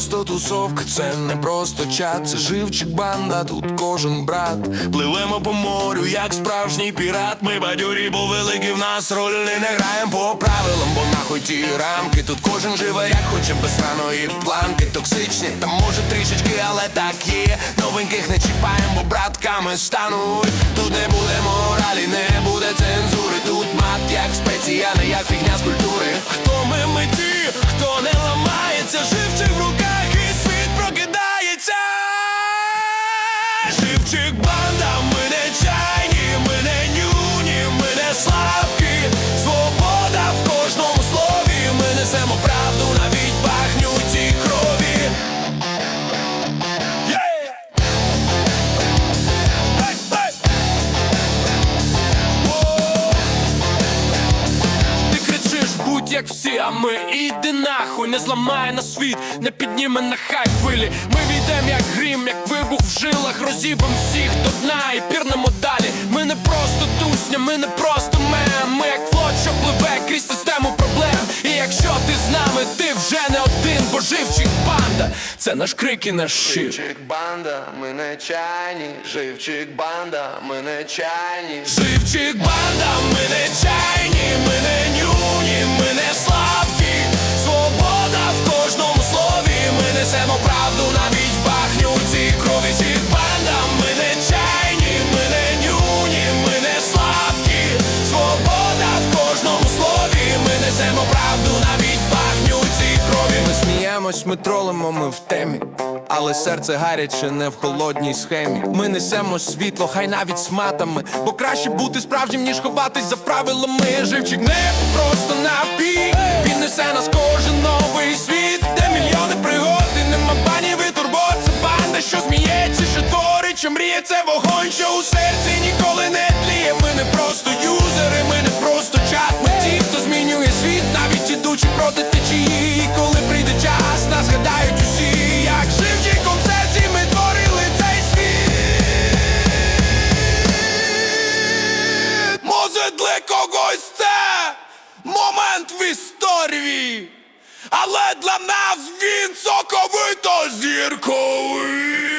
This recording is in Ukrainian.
просто тусовка, це не просто чат, це живчик банда, тут кожен брат. Пливемо по морю, як справжній пірат. Ми бадюрі, бо великі в нас роль не граємо по правилам, бо нахуй ті рамки. Тут кожен живе, як хоче без сраної планки. Токсичні, та може трішечки, але так є. Новеньких не чіпаємо, бо братками стануть. Тут не буде Живчик банда, як всі, а ми іди нахуй, не зламає на світ, не підніме на хай хвилі. Ми війдем як грім, як вибух в жилах, розібем всіх до дна і пірнемо далі. Ми не просто тусня, ми не просто мем. Ми як флот, що пливе крізь систему проблем. І якщо ти з нами, ти вже не один, бо живчик банда, це наш крик і наш щит. Живчик банда, ми не чайні, живчик банда, ми не чайні. Живчик банда, ми не чайні, несемо правду навіть в пахнюці крові. Живчик банда, ми не чайні, ми не нюні, ми не слабкі. Свобода в кожному слові. Ми несемо правду навіть в пахнюці крові. Ми сміємось, ми тролимо, ми в темі. Але серце гаряче не в холодній схемі. Ми несемо світло, хай навіть з матами. Бо краще бути справжнім, ніж ховатись за правилами. Живчик не просто напій. Він несе нас кожен що мріє, це вогонь, що у серці ніколи не тліє. Ми не просто юзери, ми не просто чат. Ми ті, хто змінює світ, навіть ідучи проти течії. Коли прийде час, нас гадають усі, як живчиком в серці ми творили цей світ. Може для когось це момент в історії, але для нас він соковито зірковий.